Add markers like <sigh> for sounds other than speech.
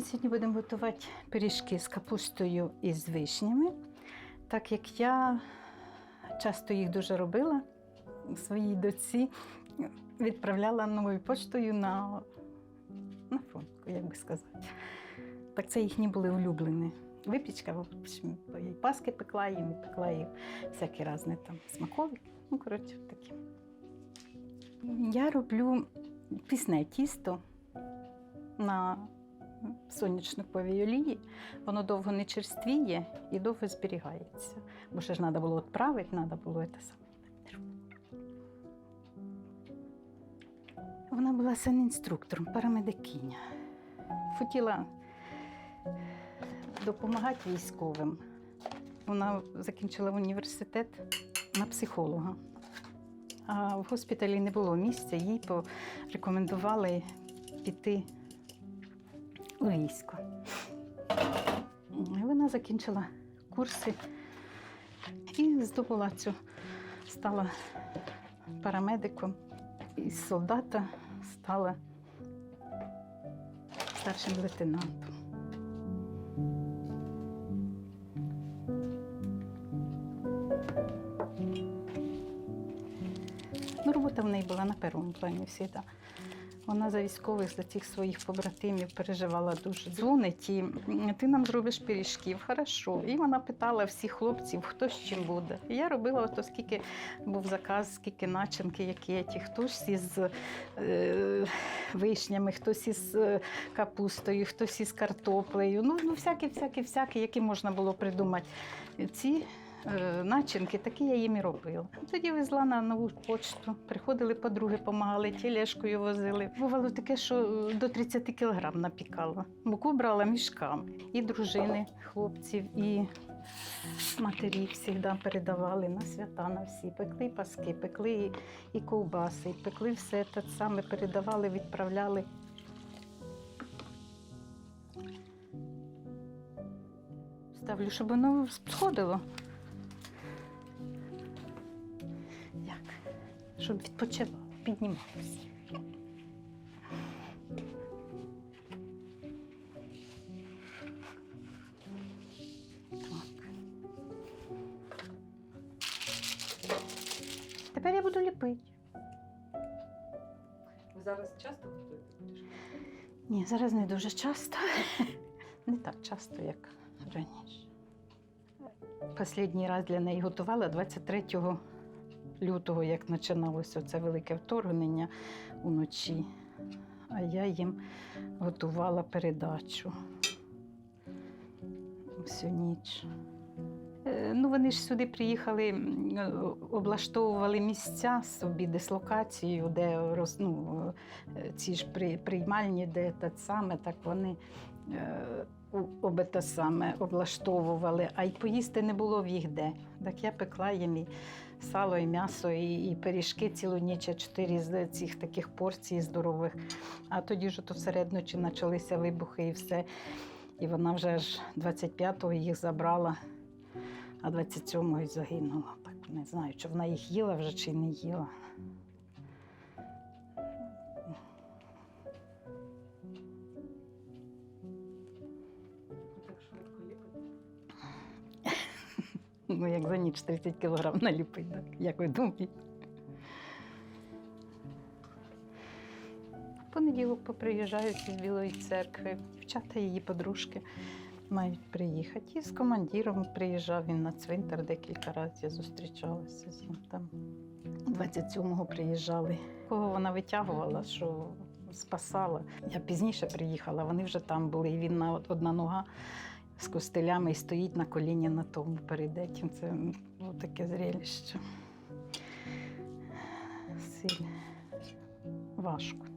Сьогодні будемо готувати пиріжки з капустою і з вишнями, так як я часто їх дуже робила своїй доці, відправляла новою поштою на, на фронтку, як би сказати. Так це їхні були улюблені. Випічка, в общем, і паски пекла їм, і пекла їм всякі різні там смакові. Ну, коротше, такі. Я роблю пісне тісто на сонячниковій олії. Воно довго не черствіє і довго зберігається. Бо ще ж треба було відправити, треба було це саме. Вона була санінструктором, парамедикиня. Хотіла допомагати військовим. Вона закінчила університет на психолога. А в госпіталі не було місця, їй порекомендували піти І Вона закінчила курси і здобула цю, стала парамедиком. І солдата стала старшим лейтенантом. Ну, робота в неї була на першому плані завжди. Вона за військових, за тих своїх побратимів переживала дуже. Дзвонить і ти нам зробиш пиріжків, хорошо. І вона питала всіх хлопців, хто з чим буде. І я робила ото скільки був заказ, скільки начинки, які ті, хтось із е, вишнями, хтось із е, капустою, хтось із картоплею. Ну, ну всякі, всякі, всякі, які можна було придумати. Ці начинки, такі я їм і робила. Тоді везла на нову почту. Приходили подруги, допомагали, тілешкою возили. Бувало таке, що до 30 кілограм напікала. Муку брала мішками. І дружини хлопців, і матері завжди передавали на свята, на всі. Пекли паски, пекли і, і ковбаси, і пекли все те саме, передавали, відправляли. Ставлю, щоб воно сходило. Щоб відпочивало, піднімалося. Так. Тепер я буду ліпити. Зараз часто готуєте? Ні, зараз не дуже часто. <laughs> Не так часто, як раніше. Останній раз для неї готувала 23 лютого, як починалося це велике вторгнення уночі. А я їм готувала передачу всю ніч. Е, Ну, вони ж сюди приїхали, облаштовували місця собі, дислокацію, де роз, ну, е, ці ж при, приймальні, де те саме, так вони е, обе саме облаштовували, а й поїсти не було в їх де. Так я пекла їм і сало, і м'ясо, і, і пиріжки цілу ніч, а чотири з цих таких порцій здорових. А тоді ж то всередночі почалися вибухи і все. І вона вже аж 25-го їх забрала а 27-го й загинула. Так не знаю, чи вона їх їла вже чи не їла. Ну, як за ніч 30 кілограм наліпить, так? як ви думаєте? В понеділок поприїжджають із Білої церкви. Дівчата її подружки мають приїхати. І з командиром приїжджав він на цвинтар декілька разів. Я зустрічалася з ним там. 27-го приїжджали. Кого вона витягувала, що спасала. Я пізніше приїхала, вони вже там були, і він на одна нога з костелями і стоїть на коліні на тому перед этим. Це ну, таке зрелище. Сильно. Важко.